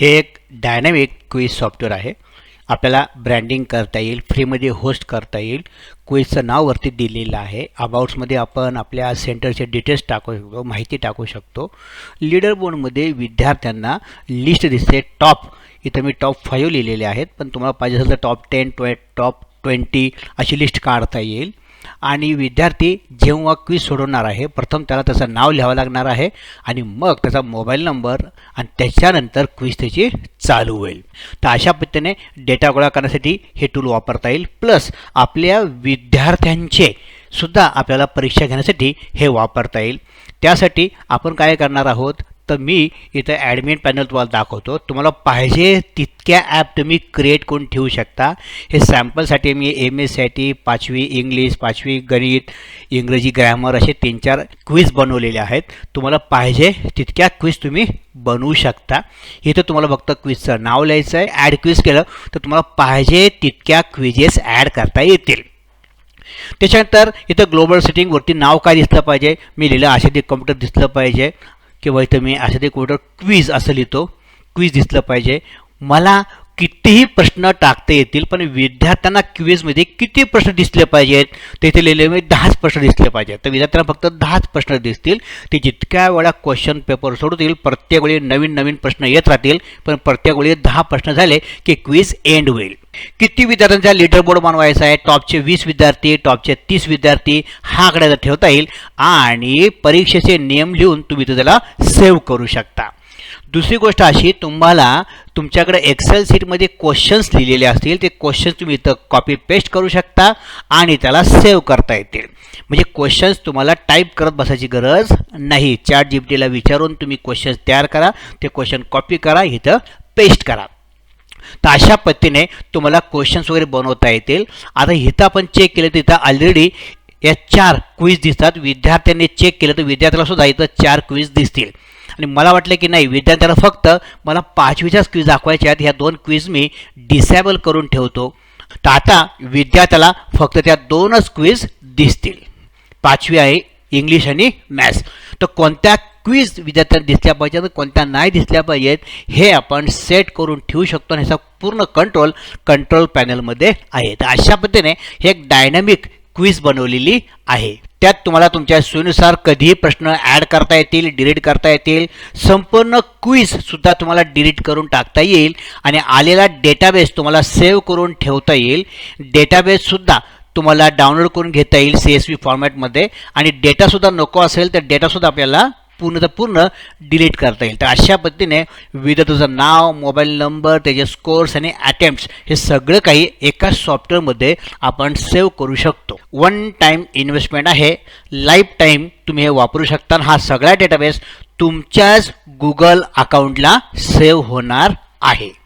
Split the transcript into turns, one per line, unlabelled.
हे एक dynamic quiz software आहे. आपल्याला ब्रँडिंग करता येईल फ्रीमध्ये होस्ट करता येईल. क्विजचं नाव वरती दिलेलं आहे. अबाउट्समध्ये आपण आपल्या सेंटरचे डिटेल्स टाकू शकतो माहिती टाकू शकतो. लीडर बोर्डमध्ये विद्यार्थ्यांना लिस्ट दिसते टॉप इथं मी टॉप फाईव्ह लिहिलेले आहेत पण तुम्हाला पाहिजे असेल तर टॉप टेन ट्वे टॉप ट्वेंटी अशी लिस्ट काढता येईल. आणि विद्यार्थी जेव्हा क्विज सोडवणार आहे प्रथम त्याला त्याचं नाव लिहावं लागणार आहे आणि मग त्याचा मोबाईल नंबर आणि त्याच्यानंतर क्विज त्याची चालू होईल. तर अशा पद्धतीने डेटा गोळा करण्यासाठी हे टूल वापरता येईल. प्लस आपल्या विद्यार्थ्यांचे सुद्धा आपल्याला परीक्षा घेण्यासाठी हे वापरता येईल. त्यासाठी आपण काय करणार आहोत? तर मी इथं ॲडमिन पॅनल तुम्हाला दाखवतो. तुम्हाला पाहिजे तितक्या ॲप तुम्ही क्रिएट करून ठेवू शकता. हे सॅम्पलसाठी मी एम एससाठी पाचवी इंग्लिश पाचवी गणित इंग्रजी ग्रॅमर असे तीन चार क्विज बनवलेले आहेत. तुम्हाला पाहिजे तितक्या क्विज तुम्ही बनवू शकता. इथं तुम्हाला फक्त क्विजचं नाव लिहायचं आहे ॲड क्विज केलं तर तुम्हाला पाहिजे तितक्या क्विजेस ॲड करता येतील. त्याच्यानंतर इथं ग्लोबल सेटिंगवरती नाव काय दिसलं पाहिजे? मी लिहिलं आशादी कम्प्युटर दिसलं पाहिजे. किंवा इथं मी आशादी कम्प्युटर क्वीज असं लिहितो. क्वीज दिसलं पाहिजे. मला कितीही प्रश्न टाकता येतील पण विद्यार्थ्यांना क्विजमध्ये किती प्रश्न दिसले पाहिजेत? तेथे लिहिले मी दहाच प्रश्न दिसले पाहिजेत. तर विद्यार्थ्यांना फक्त दहाच प्रश्न दिसतील. ते जितक्या वेळा क्वेश्चन पेपर सोडतील प्रत्येक वेळी नवीन नवीन प्रश्न येत राहतील पण प्रत्येक वेळी दहा प्रश्न झाले की क्विज एंड होईल. किती विद्यार्थ्यांचा लीडर बोर्ड बनवायचा आहे? टॉपचे वीस विद्यार्थी टॉपचे तीस विद्यार्थी हा आकड्याचा ठेवता येईल आणि परीक्षेचे नियम लिहून तुम्ही तो त्याला सेव्ह करू शकता. दुसरी गोष्ट अशी तुम्हाला तुमच्याकडे एक्सेल सीटमध्ये क्वेश्चन्स लिहिलेले असतील ते क्वेश्चन्स तुम्ही इथं कॉपी पेस्ट करू शकता आणि त्याला सेव्ह करता येतील. म्हणजे क्वेश्चन्स तुम्हाला टाईप करत बसायची गरज नाही. चॅट जी टीला विचारून तुम्ही क्वेश्चन्स तयार करा ते क्वेश्चन कॉपी करा इथं पेस्ट करा. तर अशा पद्धतीने तुम्हाला क्वेश्चन्स वगैरे बनवता येतील. आता इथं आपण चेक केलं तर इथं ऑलरेडी या चार क्विज दिसतात. विद्यार्थ्यांनी चेक केलं तर विद्यार्थ्याला सुद्धा इथं चार क्विज दिसतील. आणि मला वाटलं की नाही विद्यार्थ्याला फक्त मला पाचवीच्याच क्विज दाखवायच्या आहेत. ह्या दोन क्विज मी डिसेबल करून ठेवतो. तर आता विद्यार्थ्याला फक्त त्या दोनच क्विज दिसतील. पाचवी आहे इंग्लिश आणि मॅथ्स तर कोणत्या क्विज विद्यार्थ्यांना दिसल्या पाहिजेत कोणत्या नाही दिसल्या पाहिजेत हे आपण सेट करून ठेवू शकतो आणि ह्याचा पूर्ण कंट्रोल कंट्रोल पॅनलमध्ये आहे. तर अशा पद्धतीने हे एक डायनॅमिक क्विज बनवलेली आहे. त्यात तुम्हाला तुमच्या सोयीनुसार कधीही प्रश्न ॲड करता येतील डिलीट करता येतील. संपूर्ण क्विजसुद्धा तुम्हाला डिलीट करून टाकता येईल आणि आलेला डेटाबेस तुम्हाला सेव्ह करून ठेवता येईल. डेटाबेससुद्धा तुम्हाला डाउनलोड करून घेता येईल सी एस व्ही फॉर्मॅटमध्ये आणि डेटासुद्धा नको असेल तर डेटासुद्धा आपल्याला पूर्णतः पूर्ण डिलीट करता येईल. तर अशा पद्धतीने विविध तुझं नाव मोबाईल नंबर त्याचे स्कोर्स आणि अटेम्प्ट्स हे सगळं काही एका सॉफ्टवेअरमध्ये आपण सेव्ह करू शकतो. वन टाईम इन्व्हेस्टमेंट आहे. लाईफ टाईम तुम्ही हे वापरू शकता आणि हा सगळा डेटाबेस तुमच्याच गुगल अकाउंटला सेव्ह होणार आहे.